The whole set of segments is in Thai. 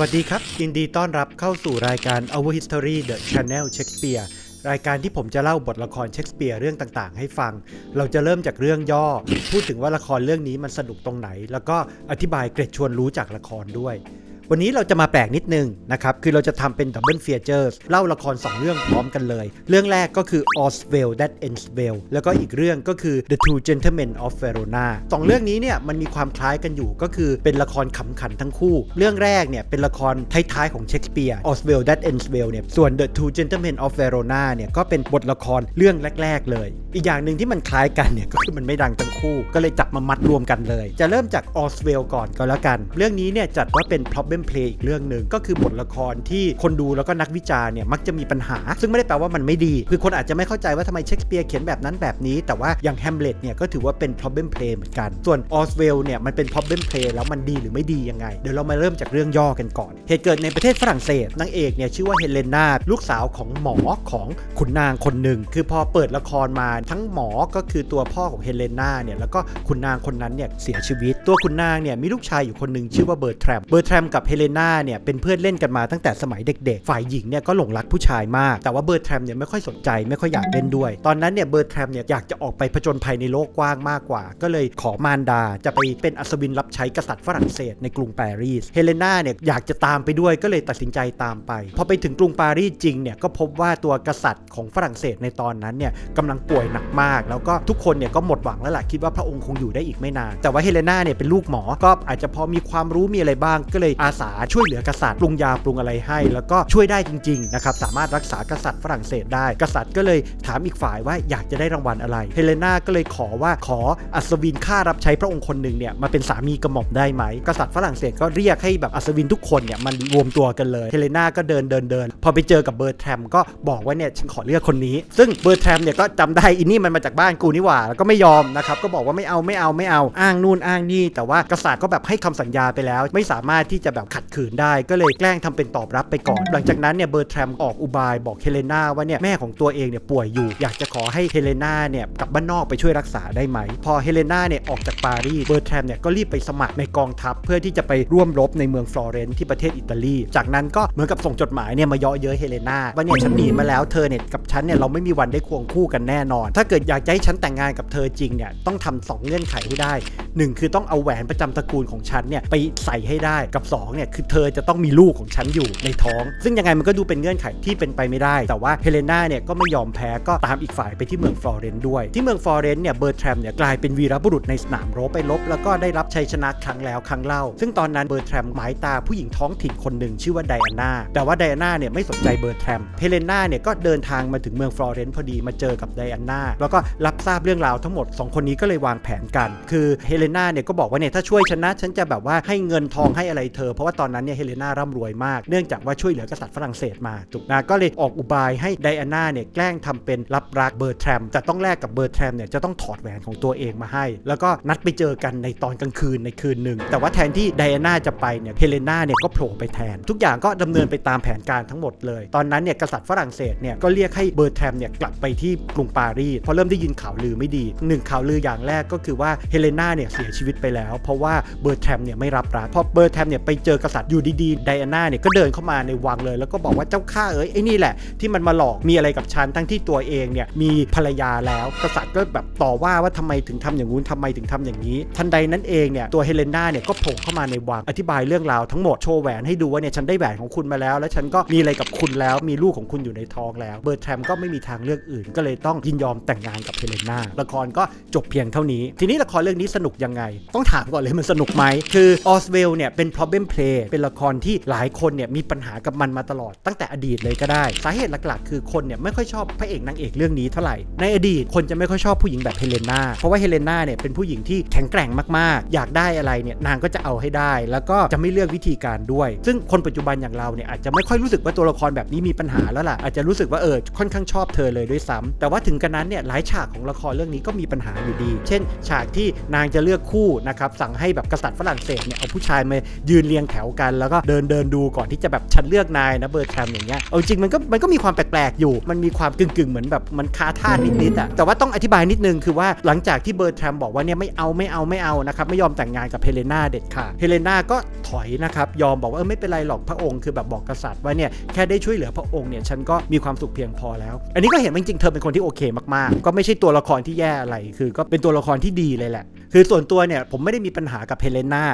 วัสดีครับ ยินดีต้อนรับเข้าสู่รายการ Our History The Channel Shakespeare รายการที่ผมจะเล่าบทละครเชคสเปียร์เรื่องต่างๆ ให้ฟัง เราจะเริ่มจากเรื่องย่อ พูดถึงว่าละครเรื่องนี้มันสนุกตรงไหน แล้วก็อธิบายเกร็ดชวนรู้จากละครด้วย วันนี้เราจะมาแปลกนิดนึงนะครับ คือเราจะทำเป็น Double Features เล่าละคร 2 เรื่องพร้อมกันเลย เรื่องแรกก็คือ All Well That Ends Well แล้วก็อีกเรื่องก็คือ The Two Gentlemen of Verona สองเรื่องนี้เนี่ยมันมีความคล้ายกันอยู่ก็คือเป็นละครขำขันทั้งคู่ เรื่องแรกเนี่ยเป็นละครท้ายๆของเชคสเปียร์ All Well That Ends Well เนี่ย ส่วน The Two Gentlemen of Verona เนี่ยก็เป็นบทละครเรื่องแรก ๆ เลย อีกอย่างหนึ่งที่มันคล้ายกันเนี่ยก็คือมันไม่ดังทั้งคู่ ก็เลยจับมามัดรวมกันเลย จะเริ่มจาก All Well ก่อนก็แล้วกัน เรื่องนี้เนี่ยจัดว่าเป็น problem play อีกเรื่องหนึ่งก็คือบทละครที่คนดูแล้วก็นักวิจารณ์เนี่ยมักจะมีปัญหา ซึ่งไม่ได้แปลว่ามันไม่ดี คือคนอาจจะไม่เข้าใจว่าทำไมเชคสเปียร์เขียนแบบนั้นแบบนี้ แต่ว่าอย่างแฮมเล็ตเนี่ยก็ถือว่าเป็น problem play เหมือนกัน ส่วน o s w e l l เนี่ยมันเป็น problem play แล้วมันดีหรือไม่ดียังไง เดี๋ยวเรามาเริ่มจากเรื่องย่อกันก่อน เหตุเกิดในประเทศฝรั่งเศสนางเอกเนี่ยชื่อว่าเฮเลนาลูกสาวของหมอของขุนนางคนหนึ่งคือพอเปิดละครมาทั้งหมอก็คือตัวพ่อของเฮเลนาเนี่ยแล้วก็ขุนนางคนนั้นเนี่ยเสียชีวิต ตัวขุนนางเนี่ยมีลูกชายอยู่คนหนึ่งชื่อว่าเบอร์แทรมเบอร์แทรมกับเฮเลนาเนี่ยเป็นเพื่อนเล่นกันมาตั้งแต่สมัยเด็กๆ ฝ่ายหญิงเนี่ยก็หลงรักผู้ชายมาก แต่ว่าเบอร์แทรมเนี่ยไม่ค่อยสนใจไม่ค่อยอยากเล่นด้วย ตอนนั้นเนี่ยเบอร์แทรมเนี่ยอยากจะออกไปผจญภัยในโลกกว้างมากกว่า ก็เลยขอมารดาจะไปเป็นอัศวินรับใช้กษัตริย์ฝรั่งเศสในกรุงปารีส เฮเลนาเนี่ยอยากจะตามไปด้วยก็เลยตัดสินใจตามไป พอไปถึงกรุงปารีสจริงเนี่ยก็พบว่าตัวกษัตริย์ของฝรั่งเศสในตอนนั้นเนี่ยกำลังป่วยหนักมาก แล้วก็ทุกคนเนี่ยก็หมดหวังแล้วล่ะคิดว่าพระองค์คงอยู่ได้อีกไม่นาน แต่ว่าเฮเลนาเนี่ยเป็นลูกหมอก็อาจจะพอมีความรู้มีอะไรบ้างก็เลยอาสาช่วยเหลือกษัตริย์ปรุงยาปรุงอะไรให้ แล้วก็ช่วยได้จริงๆนะครับสามารถรักษากษัตริย์ฝรั่งเศสได้ กษัตริย์ก็เลยถามอีกฝ่ายว่าอยากจะได้รางวัลอะไร เฮเลนาก็เลยขอว่าขออัศวินข้ารับใช้พระองค์คนหนึ่งเนี่ยมาเป็นสามีกระหม่อมได้ไหม กษัตริย์ฝรั่งเศสก็เรียกให้แบบอัศวินทุกคนเนี่ยมันรวมตัวกันเลย เฮเลนาก็เดินเดินเดินพอไปเจอกับเบอร์แทรมก็บอกว่าเนี่ยฉันขอเลือกคนนี้ ซึ่งเบอร์แทรมเนี่ยก็จำได้อินนี่มันมาจากบ้านกูนี่หว่าแล้วก็ไม่ยอมนะครับก็บอกว่าไม่เอาไม่เอาไม่เอาอ้างนู่นอ้างนี่ แต่ว่ากษัตริย์ก็แบบให้คำสัญญาไปแล้ว ไม่สามารถที่จะแบบขัดขืนได้ก็เลยแกล้งทำเป็นตอบรับไปก่อน หลังจากนั้นเนี่ยเบอร์แทรมออกอุบายบอกเฮเลนาว่าเนี่ยแม่ของตัวเองเนี่ยป่วยอยู่อยากจะขอให้เฮเลนาเนี่ยกลับบ้านนอกไปช่วยรักษาได้ไหม พอเฮเลนาเนี่ยออกจากปารีสเบอร์แทรมเนี่ยก็รีบไปสมัครในกองทัพ เพื่อที่จะไปร่วมรบในเมืองฟลอเรนซ์ที่ประเทศอิตาลี จากนั้นก็เหมือนกับส่งจดหมายเนี่ยมาเยาะเย้ยเฮเลนาว่าเนี่ยฉันหนีมาแล้วเธอเนี่ยกับฉันเนี่ยเราไม่มีวันได้ควงคู่กันแน่นอน ถ้าเกิดอยากจะให้ฉันแต่งงานกับเธอจริงเนี่ยต้องทำสองเงื่อนไขให้ได้หนึ่งคือต้องเอาแหวนประจำตระกูลของฉันเนี่ยไปใส่ให้ได้กับสองเนี่ยคือเธอจะต้องมีลูกของฉันอยู่ในท้อง ซึ่งยังไงมันก็ดูเป็นเงื่อนไขที่เป็นไปไม่ได้ แต่ว่าเฮเลนาเนี่ยก็ไม่ยอมแพ้ก็ตามอีกฝ่ายไปที่เมืองฟลอเรนซ์ด้วย ที่เมืองฟลอเรนซ์เนี่ยเบอร์แทรมเนี่ยกลายเป็นวีรบุรุษในสนามรบไปรบแล้วก็ได้รับชัยชนะครั้งแล้วครั้งเล่า ซึ่งตอนนั้นเบอร์แทรมหมายตาผู้หญิงท้องถิ่นคนหนึ่งชื่อว่าไดอาน่าแต่ว่าไดอาน่าเนี่ยไม่สนใจเบอร์แทรมเฮเลนาเนี่ยก็เดินทางมาถึงเมืองฟลอเรนซ์พอดีมาเจอกับไดอาน่าแล้วก็รับทราบเรื่องราวทั้งหมดสองคนนี้ก็เลยวางแผนกัน คือเฮเลนาเนี่ยก็บอกว่าเนี่ยถ้าช่วยฉันนะฉันจะแบบว่าให้เงินทองให้อะไรเธอเพราะว่าตอนนั้นเนี่ยเฮเลนาร่ำรวยมาก เนื่องจากว่าช่วยเหลือกษัตริย์ฝรั่งเศสมาถูกนะก็เลยออกอุบายให้ไดอาน่าเนี่ยแกล้งทำเป็นรับรักเบอร์แทรมแต่ต้องแลกกับเบอร์แทรมเนี่ยจะต้องถอดแหวนของตัวเองมาให้ แล้วก็นัดไปเจอกันในตอนกลางคืนในคืนหนึ่งแต่ว่าแทนที่ไดอาน่าจะไปเนี่ยเฮเลนาเนี่ยก็โผล่ไปแทน ทุกอย่างก็ดำเนินไปตามแผนการทั้งหมดเลย ตอนนั้นเนี่ยกษัตริย์ฝรั่งเศสเนี่ยก็เรียกให้เบอร์แทรมเนี่ยกลับไปที่กรุงปารีสเพราะเริ่มได้ยินข่าวลือไม่ดีหนึ่งข่าวลืออย่างแรกก็คือว่าเฮเลนาเนี่ยเสียชีวิตไปแล้ว เพราะว่าเบอร์แทรมเนี่ยไม่รับรักพอเบอร์แทรมเนี่ยไปเจอกษัตริย์อยู่ดีๆไดอาน่าเนี่ยก็เดินเข้ามาในวังเลย แล้วก็บอกว่าเจ้าข้าเอ้ยไอ้นี่แหละที่มันมาหลอกมีอะไรกับฉันทั้งที่ตัวเองเนี่ยมีภรรยาแล้ว กษัตริย์ก็แบบต่อว่าว่าทำไมถึงทำอย่างงู้นทำไมถึงทำอย่างนี้ ทันใดนั้นเองเนี่ยตัวเฮเลนาเนี่ยก็โผล่เข้ามาในวังอธิบายเรื่องราวทั้งหมดโชว์แหวนให้ดูว่าเนี่ยฉันได้แหวนของคุณมาแล้ว แล้วฉันก็มีอะไรกับคุณแล้ว มีลูกของคุณอยู่ในท้องแล้ว เบอร์แทรมก็ไม่มีทางเลือกอื่น ก็เลยต้องยินยอมแต่งงานกับเฮเลนาละครก็จบเพียงเท่านี้ ทีนี้ละครเรื่องนี้สนุกยังไง ต้องถามก่อนเลยมันสนุกไหมคือออสเวลเนี่ยเป็น problem play เป็นละครที่หลายคนเนี่ยมีปัญหากับมันมาตลอดตั้งแต่อดีตเลยก็ได้ สาเหตุหลักๆ คือคนเนี่ยไม่ค่อยชอบพระเอกนางเอกเรื่องนี้เท่าไหร่ ในอดีตคนจะไม่ค่อยชอบผู้หญิงแบบเฮเลนาเพราะว่าเฮเลนาเนี่ยเป็นผู้หญิงที่แข็งแกร่งมากๆ อยากได้อะไรเนี่ยนางก็จะเอาให้ได้ แล้วก็จะไม่เลือกวิธีการด้วย ซึ่งคนปัจจุบันอย่างเราเนี่ยอาจจะไม่ค่อยรู้สึกว่าตัวละครแบบนี้มีปัญหาแล้วล่ะอาจจะรู้สึกว่าเออค่อนข้างชอบเธอเลยด้วยซ้ำแต่ว่าถึงกันนั้นเนี่ยหลายฉากของละครเรื่องนี้ก็มีปัญหาอยู่ดี เช่น ฉากที่นางจะเลือกคู่นะครับสั่งให้แบบกษัตริย์ฝรั่งเศสเนี่ยเอาผู้ชายมายืนเรียงแถวกันแล้วก็เดินเดินดูก่อนที่จะแบบฉันเลือกนายนะเบอร์แทมอย่างเงี้ยเอาจริงมันก็มันก็มีความแปลกๆอยู่ มันมีความกึ่งๆ เหมือนแบบมันคาท่านิดๆอะแต่ว่าต้องอธิบายนิดนึงคือว่าหลังจากที่เบอร์แทมบอกว่าเนี่ยไม่เอาไม่เอาไม่เอานะครับไม่ยอมแต่งงานกับเฮเลนาเด็ดขาดเฮเลนาก็ถอยนะครับยอมบอกว่าเออไม่เป็นไรหรอกพระองค์คือแบบบอกกษัตริย์ว่าเนี่ยแค่ได้ช่วยเหลือพระองค์เนี่ยฉันก็มีความสุขเพียงพอแล้ว อันนี้ก็เห็นว่าจริงๆเธอเป็นคนที่โอเคมากๆ ก็ไม่ใช่ตัวละครที่แย่อะไรคือก็เป็นตัวละครที่ดีเลยแหละ คือส่วนตัวเนี่ยผมไม่ได้มีปัญหากับเฮเลนา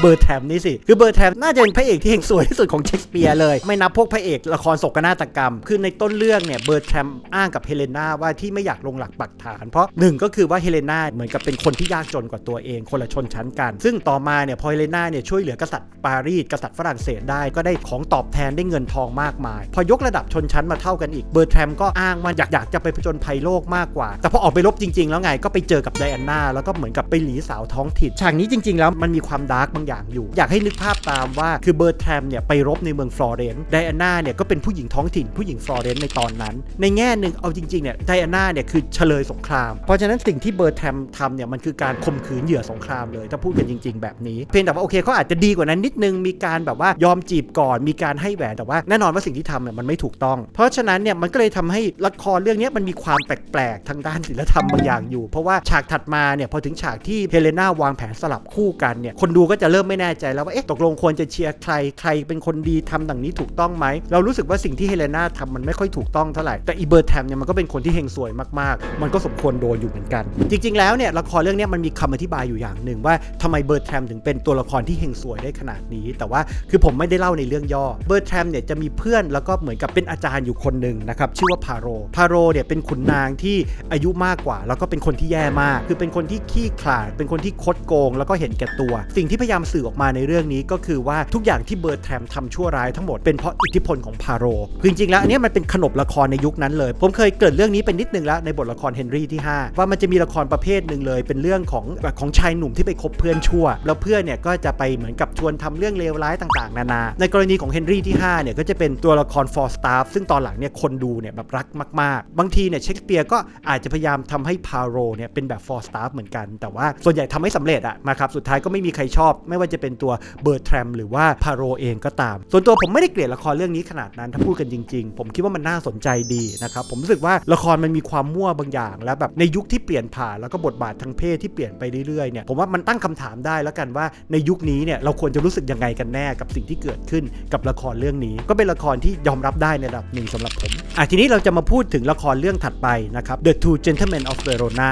เบอร์แทมนี่สิ คือเบอร์แทมน่าจะเป็นพระเอกที่เฮงสวยที่สุดของเชคสเปียร์เลย ไม่นับพวกพระเอกละครโศกนาฏกรรม คือในต้นเรื่องเนี่ยเบอร์แทมอ้างกับเฮเลนาว่าที่ไม่อยากลงหลักปักฐาน เพราะหนึ่งก็คือว่าเฮเลนาเหมือนกับเป็นคนที่ยากจนกว่าตัวเองคนละชนชั้นกัน ซึ่งต่อมาเนี่ยพอเฮเลนาเนี่ยช่วยเหลือกษัตริย์ปารีสกษัตริย์ฝรั่งเศสได้ก็ได้ของตอบแทนได้เงินทองมากมาย พอยกระดับชนชั้นมาเท่ากันอีกเบอร์แทมก็อ้างว่าอยากอยากจะไปผจญภัยโลกมากกว่า แต่พอออกไปรบจริง ๆ แล้วไงก็ไปเจอกับไดอาน่าแล้วก็เหมือนกับไปหลีสาวท้องถิ่นฉากนี้จริง ๆ แล้วมันมีความดาร์กบางอย่างอยู่ อยากให้นึกภาพตามว่าคือเบอร์แทมเนี่ยไปรบในเมืองฟลอเรนซ์ไดอาน่าเนี่ยก็เป็นผู้หญิงท้องถิ่นผู้หญิงฟลอเรนซ์ในตอนนั้น ในแง่หนึ่งเอาจริงๆเนี่ยไดอาน่าเนี่ยคือเฉลยสงคราม เพราะฉะนั้นสิ่งที่เบอร์แทมทำเนี่ยมันคือการข่มขืนเหยื่อสงครามเลยถ้าพูดกันจริง ๆ แบบนี้ เพียงแต่ว่าโอเคเขาอาจจะดีกว่านั้นนิดนึงมีการแบบว่ายอมจีบก่อนมีการให้แหวนแต่ว่าแน่นอนว่าสิ่งที่ทำเนี่ยมันไม่ถูกต้อง เพราะฉะนั้นเนี่ยมันก็เลยทำให้ละครเรื่องนี้มันมีความแปลกๆทางด้านศิลธรรมบางอย่างอยู่ เพราะว่าฉากถัดมาเนี่ยพอถึงฉากที่เฮเลนาวางแผนสลับคู่กันเนี่ยคนดูก็จะเริ่มไม่แน่ใจแล้วว่าเอ๊ะตกลงควรจะเชียร์ใครใครเป็นคนดีทำดังนี้ถูกต้องไหม เรารู้สึกว่าสิ่งที่เฮเลนาทำมันไม่ค่อยถูกต้องเท่าไหร่ แต่อีเบอร์แทมเนี่ยมันก็เป็นคนที่เฮงสวยมากๆ มันก็สมควรโดนอยู่เหมือนกัน จริง ๆ แล้วเนี่ยละครเรื่องนี้มันมีคำอธิบายอยู่อย่างหนึ่งว่าทำไมเบอร์แทมถึงเป็นตัวละครที่เฮงสวยได้ขนาดนี้ แต่ว่าคือผมไม่ได้เล่าในเรื่องย่อเบอร์แทมเนี่ยจะมีเพื่อนแล้วก็เหมือนกับเป็นอาจารย์อยู่คนหนึ่งนะครับชื่อว่าพาโรพาโรเนี่ยเป็นขุนนางที่อายุมากกว่า แล้วก็เป็นคนที่แย่มาก คือเป็นคนที่ขี้ขลาดเป็นคนที่คดโกงแล้วก็เห็นแก่ตัว สิ่งที่พยายามสื่อออกมาในเรื่องนี้ก็คือว่าทุกอย่างที่เบอร์แทมทำชั่วร้ายทั้งหมดเป็นเพราะอิทธิพลของพาโรคือจริงๆแล้วอันนี้มันเป็นขนบละครในยุคนั้นเลย ผมเคยเกิดเรื่องนี้เป็นนิดนึงแล้วในบทละครเฮนรี่ที่ 5 ว่ามันจะมีละครประเภทหนึ่งเลย เป็นเรื่องของแบบของชายหนุ่มที่ไปคบเพื่อนชั่ว แล้วเพื่อนเนี่ยก็จะไปเหมือนกับชวนทำเรื่องเลวร้ายต่างๆ นานา ในกรณีของเฮนรี่ที่5เนี่ยก็จะเป็นตัวละครฟอร์สตาฟซึ่งตอนหลังเนี่ยคนดูเนี่ยแบบรักมาก ๆ บางทีเนี่ยเชคสเปียร์ก็อาจจะพยายามทำให้พาโรเนี่ยเป็นแบบฟอร์สตาฟเหมือนกันแต่ว่าส่วนใหญ่ทำไม่สำเร็จอะนะครับสุดท้ายก็ไม่มีใครชอบ ไม่ว่าจะเป็นตัวเบอร์แทรมหรือว่าพาโรเองก็ตาม ส่วนตัวผมไม่ได้เกลียดละครเรื่องนี้ขนาดนั้นถ้าพูดกันจริง ๆ ผมคิดว่ามันน่าสนใจดีนะครับผมรู้สึกว่าละครมันมีความมั่วบางอย่าง แล้วแบบในยุคที่เปลี่ยนผ่านแล้วก็บทบาททางเพศที่เปลี่ยนไปเรื่อยๆเนี่ยผมว่ามันตั้งคำถามได้แล้วกันว่าในยุคนี้เนี่ยเราควรจะรู้สึกยังไงกันแน่กับสิ่งที่เกิดขึ้นกับละครเรื่องนี้ ก็เป็นละครที่ยอมรับได้ในระดับหนึ่งสำหรับผมอะทีนี้เราจะมาพูดถึงละครเรื่องถัดไปนะครับ The Two Gentlemen of Verona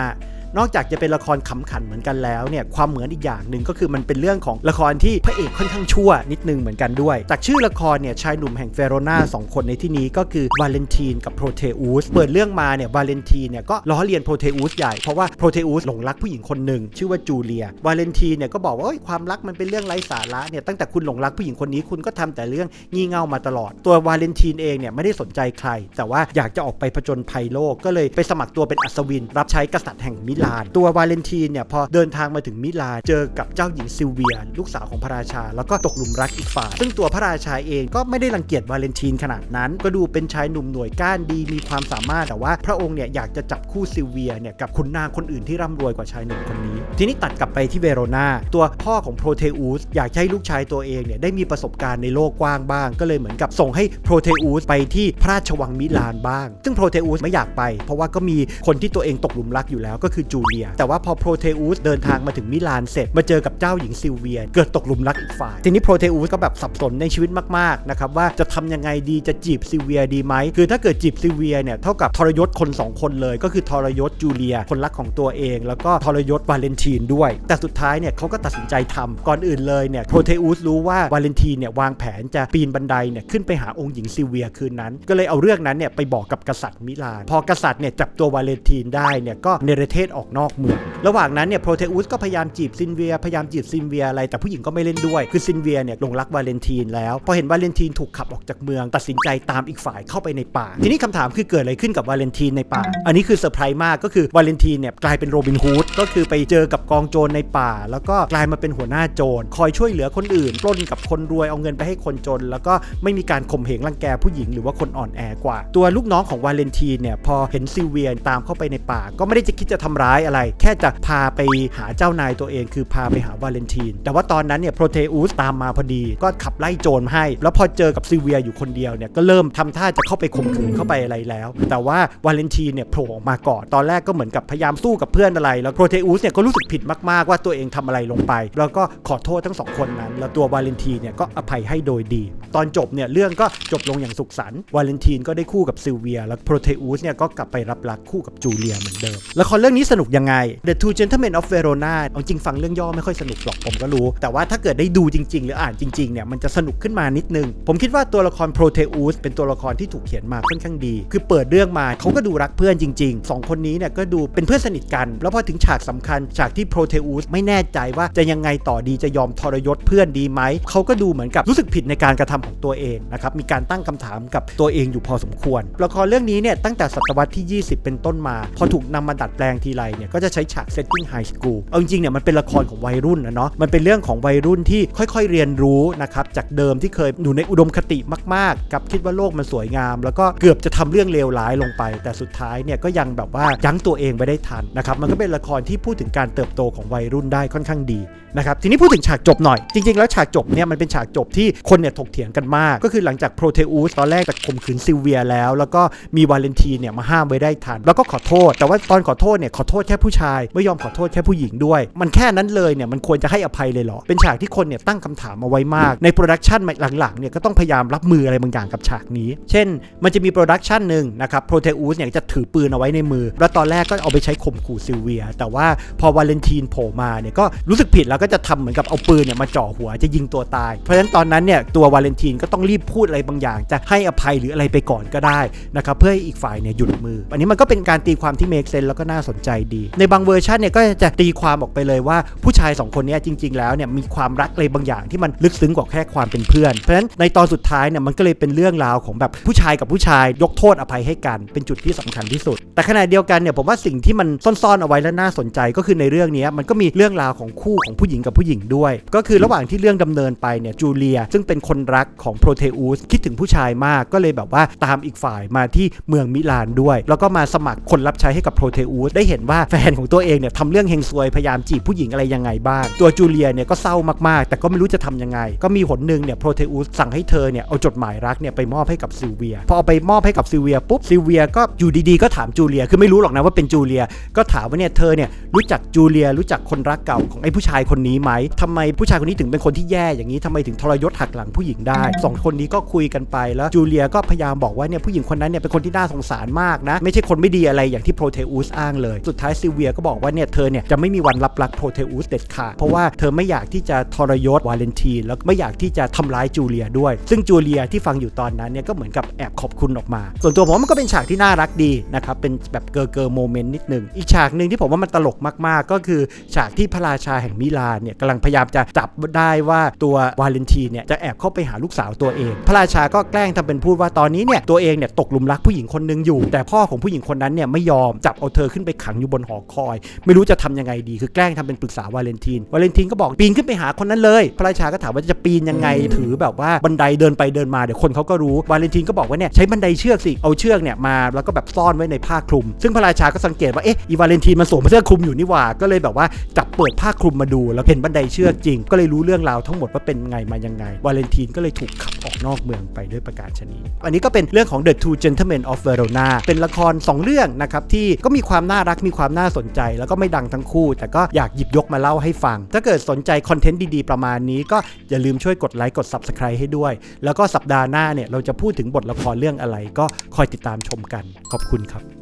นอกจากจะเป็นละครขำขันเหมือนกันแล้วเนี่ยความเหมือนอีกอย่างหนึ่งก็คือมันเป็นเรื่องของละครที่พระเอกค่อนข้างชั่วนิดนึงเหมือนกันด้วย จากชื่อละครเนี่ยชายหนุ่มแห่งเฟโรนาสองคนในที่นี้ก็คือวาเลนทีนกับโปรเทอุสเปิดเรื่องมาเนี่ยวาเลนทีนเนี่ยก็ล้อเลียนโปรเทอุสใหญ่เพราะว่าโปรเทอุสหลงรักผู้หญิงคนหนึ่งชื่อว่าจูเลียวาเลนทีนเนี่ยก็บอกว่าเอ้ความรักมันเป็นเรื่องไร้สาระเนี่ยตั้งแต่คุณหลงรักผู้หญิงคนนี้คุณก็ทำแต่เรื่องงี่เง่ามาตลอด ตัววาเลนทีนเองเนี่ยไม่ได้สนใจใคร แต่ว่าอยากจะออกไปผจญภัยโลกก็เลยไปสมัครตัวเป็นอัศวิน รับใช้กษัตริย์แห่งมิลาน ตัววาเลนทีนเนี่ยพอเดินทางมาถึงมิลานเจอกับเจ้าหญิงซิลเวีย ลูกสาวของพระราชา แล้วก็ตกหลุมรักอีกฝ่ายซึ่งตัวพระราชาเองก็ไม่ได้รังเกียจวาเลนทีนขนาดนั้น ก็ดูเป็นชายหนุ่มหน่วยก้านดีมีความสามารถแต่ว่าพระองค์เนี่ยอยากจะจับคู่ซิลเวียเนี่ยกับขุนนางคนอื่นที่ร่ำรวยกว่าชายหนุ่มคนนี้ ทีนี้ตัดกลับไปที่เวโรนาตัวพ่อของโปรเทอุสอยากให้ลูกชายตัวเองเนี่ยได้มีประสบการณ์ในโลกกว้างบ้าง ก็เลยเหมือนกับส่งให้โปรเทอุสไปที่พระราชวังมิลานบ้าง ซึ่งโปรเทอุสไม่อยากไป เพราะว่าก็มีคนที่ตัวเองตกหลุมรักอยู่แล้วก็คือจูเลีย แต่ว่าพอโปรเทอุสเดินทางมาถึงมิลานเสร็จ มาเจอกับเจ้าหญิงซิลเวีย เกิดตกหลุมรักอีกฝ่าย ทีนี้โปรเทอุสก็แบบสับสนในชีวิตมากๆนะครับว่าจะทำยังไงดีจะจีบซิลเวียดีไหมคือถ้าเกิดจีบซิลเวียเนี่ยเท่ากับทรยศคนสองคนเลย ก็คือทรยศจูเลีย คนรักของตัวเอง แล้วก็ทรยศวาเลนทีนด้วย แต่สุดท้ายเนี่ยเขาก็ตัดสินใจทำก่อนอื่นเลยเนี่ยโปรเทอุสรู้ว่าวาเลนทีนเนี่ยวางแผนจะปีนบันไดเนี่ยขึ้นไปหาองค์หญิงซิลเวียคืนนั้น ก็เลยเอาเรื่องนั้นเนี่ยไปบอกกับกษัตริย์มิลาน พอกษัตริย์เนี่ยจับตัววาเลนทีนได้เนี่ยก็เนรเทศออกนอกเมือง ระหว่างนั้นเนี่ยโปรเทอุสก็พยายามจีบซินเวีย พยายามจีบซินเวียอะไรแต่ผู้หญิงก็ไม่เล่นด้วย คือซินเวียเนี่ยหลงรักวาเลนทีนแล้ว พอเห็นวาเลนทีนถูกขับออกจากเมือง ตัดสินใจตามอีกฝ่ายเข้าไปในป่า ทีนี้คำถามคือเกิดอะไรขึ้นกับวาเลนทีนในป่า อันนี้คือเซอร์ไพรส์มากก็คือวาเลนทีนเนี่ยกลายเป็นโรบินฮูดก็คือไปเจอกับกองโจรในป่า แล้วก็กลายมาเป็นหัวหน้าโจรคอยช่วยเหลือคนอื่นปล้นกับคนรวยเอาเงินไปให้คนจน แล้วก็ไม่มีการข่มเหงรังแกผู้หญิงหรือว่าคนอ่อนแอกว่า ตัวลูกน้องของวาเลนทีนเนี่ยพอเห็นซิเวียตามเข้าไปในป่า ก็ไม่ได้จะคิดจะทำร้ายอะไร แค่จะพาไปหาเจ้านายตัวเองคือพาไปหาวาเลนทีน แต่ว่าตอนนั้นเนี่ยโปรเทอุสตามมาพอดี ก็ขับไล่โจรให้ แล้วพอเจอกับซิเวียอยู่คนเดียวเนี่ยก็เริ่มทำท่าจะเข้าไปข่มขืนเข้าไปอะไรแล้ว แต่ว่าวาเลนทีนเนี่ยโผล่ออกมาก่อนตอนแรกก็เหมือนกับพยายามสู้กับเพื่อนอะไร แล้วโปรเทอุสเนี่ยก็รู้สึกผิดมากๆว่าตัวเองทำอะไรลงไป แล้วก็ขอโทษทั้งสองคนนั้น แล้วตัววาเลนทีนเนี่ยก็อภัยให้โดยดี ตอนจบเนี่ยเรื่องก็จบลงอย่างสุขสันต์วาเลนทีนก็ได้คู่กับซิลเวีย แล้วโปรเทอุสเนี่ยก็กลับไปรับรักคู่กับจูเลียเหมือนเดิมละครเรื่องนี้สนุกยังไง The Two Gentlemen of Verona เอาจริงฟังเรื่องย่อไม่ค่อยสนุกหรอกผมก็รู้ แต่ว่าถ้าเกิดได้ดูจริง ๆ หรืออ่านจริงๆเนี่ยมันจะสนุกขึ้นมานิดนึง ผมคิดว่าตัวละครโปรเทอุสเป็นตัวละครที่ถูกเขียนมาค่อนข้างดี คือเปิดเรื่องมาเขาก็ดูรักเพื่อนจริงๆสองคนนี้เนี่ยก็ดูเป็นเพื่อนสนิทกัน แล้วพอถึงฉากสำคัญฉากที่โปรเทอุสไม่แน่ใจว่าจะยังไงต่อดีจะยอมทรยศเพื่อนดีไหมเขาก็ดูเหมือนกับรู้สึกผิดในการกระทำของตัวเองนะครับมีการตั้งคำถามกับตัวเองอยู่พอสมควรละครเรื่องนี้เนี่ยตั้งแต่ศตวรรษที่ 20 เป็นต้นมา พอถูกนำมาดัดแปลงทีไรเนี่ยก็จะใช้ฉากเซตติ้งไฮสคูลเอาจริงๆเนี่ยมันเป็นละครของวัยรุ่นนะเนาะมันเป็นเรื่องของวัยรุ่นที่ค่อยๆเรียนรู้นะครับจากเดิมที่เคยอยู่ในอุดมคติมากๆ กับคิดว่าโลกมันสวยงาม แล้วก็เกือบจะทำเรื่องเลวร้ายลงไป แต่สุดท้ายเนี่ยก็ยังแบบว่ายั้งตัวเองไว้ได้ทันนะครับมันก็เป็นละครที่พูดถึงการเติบโตของวัยรุ่นได้ค่อนข้างดีนะครับทีนี้พูดถึงฉากจบหน่อย จริง ๆ แล้วฉากจบเนี่ยมันเป็นฉากจบที่คนเนี่ยถกเถียงกันมาก ก็คือหลังจากโปรเทอุสตอนแรกจะข่มขืนซิลเวียแล้ว แล้วก็มีวาเลนทีเนี่ยมาห้ามไว้ได้ทัน แล้วก็ขอโทษ แต่ว่าตอนขอโทษเนี่ยขอโทโทษแค่ผู้ชาย ไม่ยอมขอโทษแค่ผู้หญิงด้วย มันแค่นั้นเลยเนี่ยมันควรจะให้อภัยเลยเหรอ เป็นฉากที่คนเนี่ยตั้งคำถามเอาไว้มาก ในโปรดักชันหลังๆเนี่ยก็ต้องพยายามรับมืออะไรบางอย่างกับฉากนี้ เช่น มันจะมีโปรดักชันหนึ่งนะครับโปรเทอุสเนี่ยจะถือปืนเอาไว้ในมือ แล้วตอนแรกก็เอาไปใช้ข่มขู่ซิลเวีย แต่ว่าพอวาเลนทีนโผล่มาเนี่ยก็รู้สึกผิดแล้วก็จะทำเหมือนกับเอาปืนเนี่ยมาจ่อหัวจะยิงตัวตาย เพราะฉะนั้นตอนนั้นเนี่ยตัววาเลนทีนก็ต้องรีบพูดอะไรบางอย่าง จะให้อภัยหรืออะไรไปก่อนก็ได้นะครับเพื่อให้อีกฝ่ายเนี่ยหยุดมือ อันนี้มันก็เป็นการตีความที่เมคเซนแล้วก็น่าสนใจดี ในบางเวอร์ชันเนี่ยก็จะตีความออกไปเลยว่าผู้ชายสองคนนี้จริง ๆ แล้วเนี่ยมีความรักอะไรบางอย่างที่มันลึกซึ้งกว่าแค่ความเป็นเพื่อน เพราะฉะนั้นในตอนสุดท้ายเนี่ยมันก็เลยเป็นเรื่องราวของแบบผู้ชายกับผู้ชายยกโทษอภัยให้กันเป็นจุดที่สำคัญที่สุด แต่ขณะเดียวกันเนี่ยผมว่าสิ่งที่มันซ่อนๆเอาไว้และน่าสนใจก็คือในเรื่องนี้มันก็มีเรื่องราวของคู่ของผู้หญิงกับผู้หญิงด้วย ก็คือระหว่างที่เรื่องดำเนินไปเนี่ยจูเลีย ซึ่งเป็นคนรักของโปรเทอุสคิดถึงผู้ชายมากก็เลยแบบว่าตามอีกฝ่ายมาที่เมืองมิลานด้วย แล้วก็มาสมัครคนรับใช้ให้กับโปรเทอุสได้เห็นว่าแฟนของตัวเองเนี่ยทำเรื่องเฮงซวยพยายามจีบผู้หญิงอะไรยังไงบ้าง ตัวจูเลียเนี่ยก็เศร้ามากๆ แต่ก็ไม่รู้จะทำยังไง ก็มีหนหนึ่งเนี่ยโปรเทอุสสั่งให้เธอเนี่ยเอาจดหมายรักเนี่ยไปมอบให้กับซิลเวีย พอเอาไปมอบให้กับซิลเวียปุ๊บซิลเวียก็อยู่ดีๆก็ถามจูเลียคือไม่รู้หรอกนะว่าเป็นจูเลีย ก็ถามว่าเนี่ยเธอเนี่ยรู้จักจูเลียรู้จักคนรักเก่าของไอ้ผู้ชายคนนี้ไหมทำไมผู้ชายคนนี้ถึงเป็นคนที่แย่อย่างนี้ทำไมถึงทรยศหักหลังผู้หญิงได้สองคนนี้ก็คุยกันไปแล้วจูเลียก็พยายามบอกว่าเนี่ยผู้หญิงคนนั้นเนี่ยเป็นคนที่น่าสงสารมากนะไม่ใช่คนไม่ดีอะไรอย่างที่โปรเทอุสอ้างเลยสุดท้ายซิเวียก็บอกว่าเนี่ยเธอเนี่ยจะไม่มีวันรับรักโปรเทอุสเด็ดขาดเพราะว่าเธอไม่อยากที่จะทรยศวาเลนทีนแล้วไม่อยากที่จะทำร้ายจูเลียด้วย ซึ่งจูเลียที่ฟังอยู่ตอนนั้นเนี่ยก็เหมือนกับแอบขอบคุณออกมา ส่วนตัวผมมันก็เป็นฉากที่น่ารักดีนะครับเป็นแบบเกอร์เกอร์โมเมนต์นิดนึงอีกฉากหนึ่งที่ผมว่ามันตลกมากๆ ก็คือฉากที่พระราชาแห่งมิลานเนี่ยกำลังพยายามจะจับได้ว่าตัววาเลนทีนเนี่ยจะแอบเข้าไปหาลูกสาวตัวเอง พระราชาก็แกล้งทำเป็นพูดว่าตอนนี้เนี่ยตัวเองเนี่ยตกหลุมรักผู้หญิงคนนึงอยู่ แต่พ่อของผู้หญิงคนนั้นเนี่ยไม่ยอมจับเอาเธอขึ้นไปขังอยู่บนหอคอย ไม่รู้จะทำยังไงดีคือแกล้งทำเป็นปรึกษาวาเลนทีนวาเลนทีนก็บอกปีนขึ้นไปหาคนนั้นเลย พระราชาก็ถามว่าจะปีนยังไงถือแบบว่าบันไดเดินไปเดินมาเดี๋ยวคนเขาก็รู้วาเลนทีนก็บอกว่าเนี่ยใช้บันไดเชือกสิเอาเชือกเนี่ยมาแล้วก็แบบซ่อนไว้ในผ้าคลุม ซึ่งพระราชาก็สังเกตว่าเอ๊ะอีวาเลนทีนมันสวมเสื้อคลุมอยู่นี่หว่าก็เลยแบบว่าจับเปิดผ้าคลุมมาดู แล้วเห็นบันไดเชือกจริง ก็เลยรู้เรื่องราวทั้งหมดว่าเป็นไงมายังไงวาเลนทีนก็เลยถูกขับออกนอกเมืองไปด้วยประการชนีอันนี้ก็เป็นเรื่องของ The Two Gentlemen of Verona เป็นละคร 2 เรื่องนะครับที่ก็มีความน่ารักมีความน่าสนใจ แล้วก็ไม่ดังทั้งคู่ แต่ก็อยากหยิบยกมาเล่าให้ฟัง ถ้าเกิดสนใจคอนเทนต์ดีๆ ประมาณนี้ก็อย่าลืมช่วยกดไลค์กด Subscribe ให้ด้วย แล้วก็สัปดาห์หน้าเนี่ยเราจะพูดถึงบทละครเรื่องอะไร ก็คอยติดตามชมกัน ขอบคุณครับ